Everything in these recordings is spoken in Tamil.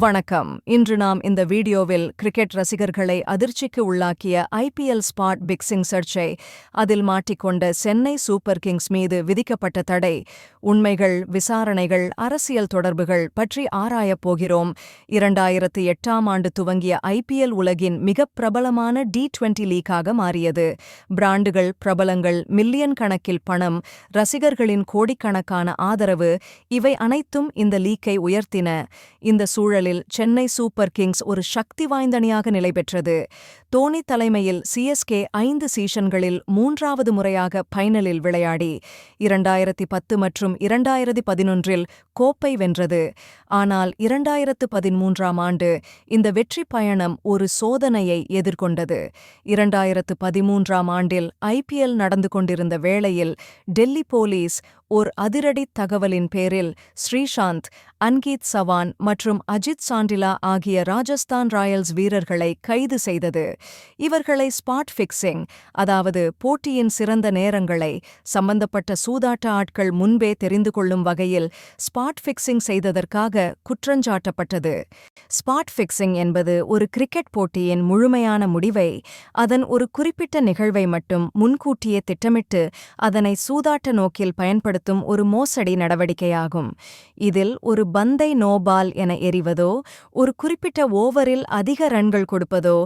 வணக்கம். இன்று நாம் இந்த வீடியோவில் கிரிக்கெட் ரசிகர்களை அதிர்ச்சிக்கு உள்ளாக்கிய ஐபிஎல் ஸ்பாட் பிக்சிங் சர்ச்சை அதில் மாட்டிக்கொண்ட சென்னை சூப்பர் கிங்ஸ் மீது விதிக்கப்பட்ட தடை உண்மைகள் விசாரணைகள் அரசியல் தொடர்புகள் பற்றி ஆராயப் போகிறோம். இரண்டாயிரத்து எட்டாம் ஆண்டு துவங்கிய ஐபிஎல் உலகின் மிகப் பிரபலமான டி டுவெண்டி லீக்காக மாறியது. பிராண்டுகள் பிரபலங்கள் மில்லியன் கணக்கில் பணம் ரசிகர்களின் கோடிக்கணக்கான ஆதரவு இவை அனைத்தும் இந்த லீக்கை உயர்த்தின. இந்த சூழலில் சென்னை சூப்பர் கிங்ஸ் ஒரு சக்தி வாய்ந்த அணியாக நிலை பெற்றது. தோனி தலைமையில் சிஎஸ்கே ஐந்து சீசன்களில் மூன்றாவது முறையாக ஃபைனலில் விளையாடி இரண்டாயிரத்தி பத்து மற்றும் இரண்டாயிரத்தி பதினொன்றில் கோப்பை வென்றது. ஆனால் இரண்டாயிரத்து பதிமூன்றாம் ஆண்டு இந்த வெற்றி பயணம் ஒரு சோதனையை எதிர்கொண்டது. இரண்டாயிரத்து பதிமூன்றாம் ஆண்டில் ஐபிஎல் நடந்து கொண்டிருந்த வேளையில் டெல்லி போலீஸ் ஓர் அதிரடி தகவலின் பேரில் ஸ்ரீசாந்த் அன்கீத் சவான் மற்றும் அஜித் சாண்டிலா ஆகிய ராஜஸ்தான் ராயல்ஸ் வீரர்களை கைது செய்தது. இவர்களை ஸ்பாட் ஃபிக்ஸிங் அதாவது போட்டியின் சிறந்த நேரங்களை சம்பந்தப்பட்ட சூதாட்ட ஆட்கள் முன்பே தெரிந்து கொள்ளும் வகையில் ஸ்பாட் ஃபிக்ஸிங் செய்ததற்காக குற்றஞ்சாட்டப்பட்டது. ஸ்பாட் ஃபிக்ஸிங் என்பது ஒரு கிரிக்கெட் போட்டியின் முழுமையான முடிவை அதன் ஒரு குறிப்பிட்ட நிகழ்வை மட்டும் முன்கூட்டியே திட்டமிட்டு அதனை சூதாட்ட நோக்கில் பயன்படுத்த பயன்படுத்தும் ஒரு மோசடி நடவடிக்கையாகும். இதில் ஒரு பந்தை நோபால் என எறிவதோ ஒரு குறிப்பிட்ட ஓவரில் அதிக ரன்கள் கொடுப்பதோ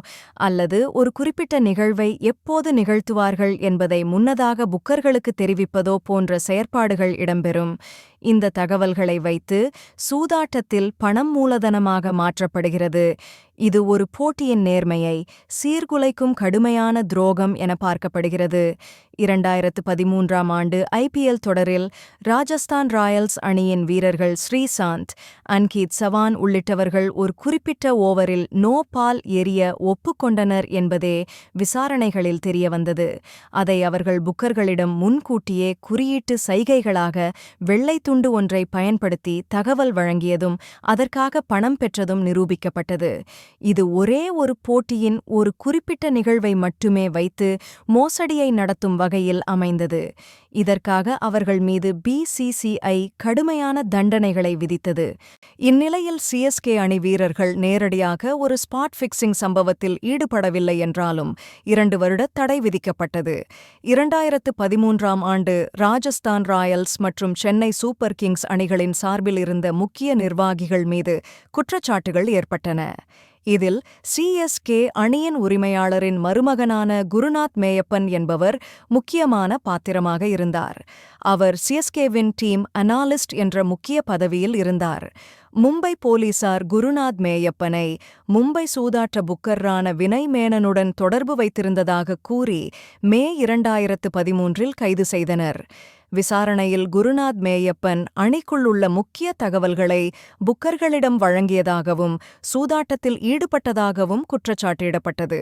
அல்லது ஒரு குறிப்பிட்ட நிகழ்வை எப்போது நிகழ்த்துவார்கள் என்பதை முன்னதாக புக்கர்களுக்கு தெரிவிப்பதோ போன்ற செயற்பாடுகள் இடம்பெறும். இந்த தகவல்களை வைத்து சூதாட்டத்தில் பணம் மூலதனமாக மாற்றப்படுகிறது. இது ஒரு போட்டியின் நேர்மையை சீர்குலைக்கும் கடுமையான துரோகம் என பார்க்கப்படுகிறது. இரண்டாயிரத்து பதிமூன்றாம் ஆண்டு ஐபிஎல் தொடரில் ராஜஸ்தான் ராயல்ஸ் அணியின் வீரர்கள் ஸ்ரீசாந்த் அன்கீத் சவான் உள்ளிட்டவர்கள் ஒரு குறிப்பிட்ட ஓவரில் நோ பால் எரிய ஒப்புக்கொண்டனர் என்பதே விசாரணைகளில் தெரியவந்தது. அதை அவர்கள் புக்கர்களிடம் முன்கூட்டியே குறியீட்டு சைகைகளாக வெள்ளை துண்டு ஒன்றை பயன்படுத்தி தகவல் வழங்கியதும் அதற்காக பணம் பெற்றதும் நிரூபிக்கப்பட்டது. இது ஒரே ஒரு போட்டியின் ஒரு குறிப்பிட்ட நிகழ்வை மட்டுமே வைத்து மோசடியை நடத்தும் வகையில் அமைந்தது. இதற்காக அவர்கள் மீது பிசிசிஐ கடுமையான தண்டனைகளை விதித்தது. இந்நிலையில் சிஎஸ்கே அணி வீரர்கள் நேரடியாக ஒரு ஸ்பாட் ஃபிக்சிங் சம்பவத்தில் ஈடுபடவில்லை என்றாலும் இரண்டு வருட தடை விதிக்கப்பட்டது. இரண்டாயிரத்து பதிமூன்றாம் ஆண்டு ராஜஸ்தான் ராயல்ஸ் மற்றும் சென்னை சூப்பர் கிங்ஸ் அணிகளின் சார்பில் இருந்த முக்கிய நிர்வாகிகள் மீது குற்றச்சாட்டுகள் ஏற்பட்டன. இதில் சிஎஸ்கே அணியின் உரிமையாளரின் மருமகனான குருநாத் மேயப்பன் என்பவர் முக்கியமான பாத்திரமாக இருந்தார். அவர் சிஎஸ்கேவின் டீம் அனாலிஸ்ட் என்ற முக்கிய பதவியில் இருந்தார். மும்பை போலீசார் குருநாத் மேயப்பனை மும்பை சூதாட்ட புக்கர்ரான வினய் மேனனுடன் தொடர்பு வைத்திருந்ததாக கூறி மே இரண்டாயிரத்து பதிமூன்றில் கைது செய்தனர். விசாரணையில் குருநாத் மேயப்பன் அணிக்குள் உள்ள முக்கிய தகவல்களை புக்கர்களிடம் வழங்கியதாகவும் சூதாட்டத்தில் ஈடுபட்டதாகவும் குற்றச்சாட்டிடப்பட்டது.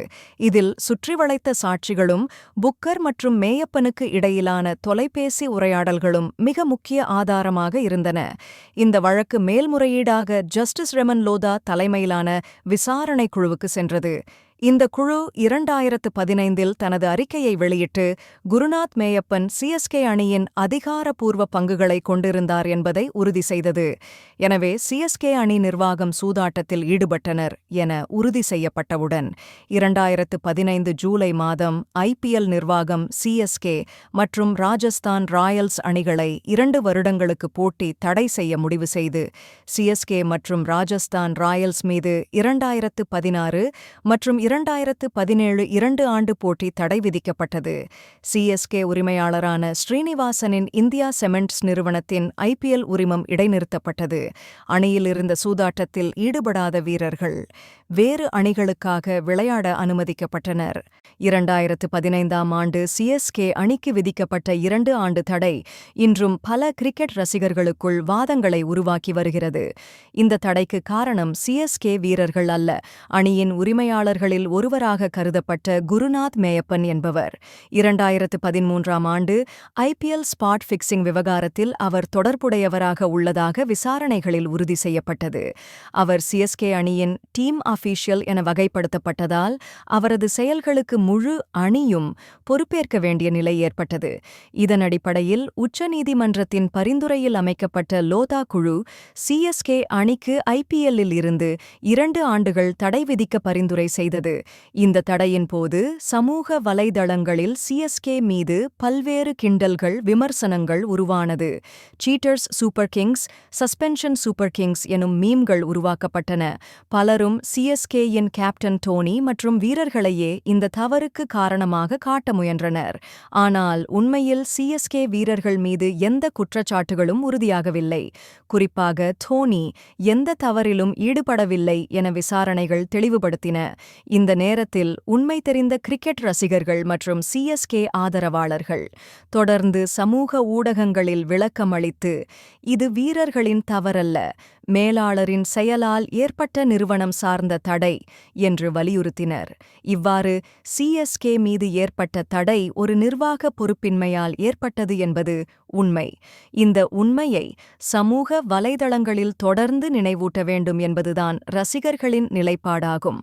இதில் சுற்றி வளைத்த சாட்சிகளும் புக்கர் மற்றும் மேயப்பனுக்கு இடையிலான தொலைபேசி உரையாடல்களும் மிக முக்கிய ஆதாரமாக இருந்தன. இந்த வழக்கு மேல்முறையீடாக ஜஸ்டிஸ் ரெமன் லோதா தலைமையிலான விசாரணை குழுவுக்கு சென்றது. இந்த குழு இரண்டாயிரத்து பதினைந்தில் தனது அறிக்கையை வெளியிட்டு குருநாத் மேயப்பன் சிஎஸ்கே அணியின் அதிகாரப்பூர்வ பங்குகளை கொண்டிருந்தார் என்பதை உறுதி செய்தது. எனவே சிஎஸ்கே அணி நிர்வாகம் சூதாட்டத்தில் ஈடுபட்டனர் என உறுதி செய்யப்பட்டவுடன் இரண்டாயிரத்து பதினைந்து ஜூலை மாதம் ஐபிஎல் நிர்வாகம் சிஎஸ்கே மற்றும் ராஜஸ்தான் ராயல்ஸ் அணிகளை இரண்டு வருடங்களுக்கு போட்டி தடை செய்ய முடிவு செய்து சிஎஸ்கே மற்றும் ராஜஸ்தான் ராயல்ஸ் மீது இரண்டாயிரத்து பதினாறு மற்றும் இரண்டாயிரத்து பதினேழு இரண்டு ஆண்டு போட்டி தடை விதிக்கப்பட்டது. சிஎஸ்கே உரிமையாளரான ஸ்ரீனிவாசனின் இந்தியா செமெண்ட்ஸ் நிறுவனத்தின் ஐபிஎல் உரிமம் இடைநிறுத்தப்பட்டது. அணியில் இருந்த சூதாட்டத்தில் ஈடுபடாத வீரர்கள் வேறு அணிகளுக்காக விளையாட அனுமதிக்கப்பட்டனர். இரண்டாயிரத்து பதினைந்தாம் ஆண்டு சிஎஸ்கே அணிக்கு விதிக்கப்பட்ட இரண்டு ஆண்டு தடை இன்றும் பல கிரிக்கெட் ரசிகர்களுக்குள் வாதங்களை உருவாக்கி வருகிறது. இந்த தடைக்கு காரணம் சிஎஸ்கே வீரர்கள் அல்ல அணியின் உரிமையாளர்களில் ரசிகர்களில் ஒருவராக கருதப்பட்ட குருநாத் மேயப்பன் என்பவர். இரண்டாயிரத்து பதிமூன்றாம் ஆண்டு ஐபிஎல் ஸ்பாட் ஃபிக்சிங் விவகாரத்தில் அவர் தொடர்புடையவராக உள்ளதாக விசாரணைகளில் உறுதி செய்யப்பட்டது. அவர் சிஎஸ்கே அணியின் டீம் அஃபீஷியல் என வகைப்படுத்தப்பட்டதால் அவரது செயல்களுக்கு முழு அணியும் பொறுப்பேற்க வேண்டிய நிலை ஏற்பட்டது. இதன் அடிப்படையில் உச்சநீதிமன்றத்தின் பரிந்துரையில் அமைக்கப்பட்ட லோதா குழு சிஎஸ்கே அணிக்கு ஐபிஎல்லில் இருந்து இரண்டு ஆண்டுகள் தடை விதிக்க பரிந்துரை செய்தது. இந்த தடையின் போது சமூக வலைதளங்களில் சிஎஸ்கே மீது பல்வேறு கிண்டல்கள் விமர்சனங்கள் உருவானது. Cheaters Super Kings suspension Super Kings எனும் மீம்கள் உருவாக்கப்பட்டன. பலரும் சிஎஸ்கேயின் கேப்டன் டோனி மற்றும் வீரர்களையே இந்த தவறுக்கு காரணமாக காட்ட முயன்றனர். ஆனால் உண்மையில் சிஎஸ்கே வீரர்கள் மீது எந்த குற்றச்சாட்டுகளும் உறுதியாகவில்லை. குறிப்பாக தோனி எந்த தவறிலும் ஈடுபடவில்லை என விசாரணைகள் தெளிவுபடுத்தின. இந்த நேரத்தில் உண்மை தெரிந்த கிரிக்கெட் ரசிகர்கள் மற்றும் சிஎஸ்கே ஆதரவாளர்கள் தொடர்ந்து சமூக ஊடகங்களில் விளக்கமளித்து இது வீரர்களின் தவறல்ல மேலாளரின் செயலால் ஏற்பட்ட நிறுவனம் சார்ந்த தடை என்று வலியுறுத்தினர். இவ்வாறு சிஎஸ்கே மீது ஏற்பட்ட தடை ஒரு நிர்வாக பொறுப்பின்மையால் ஏற்பட்டது என்பது உண்மை. இந்த உண்மையை சமூக வலைதளங்களில் தொடர்ந்து நினைவூட்ட வேண்டும் என்பதுதான் ரசிகர்களின் நிலைப்பாடாகும்.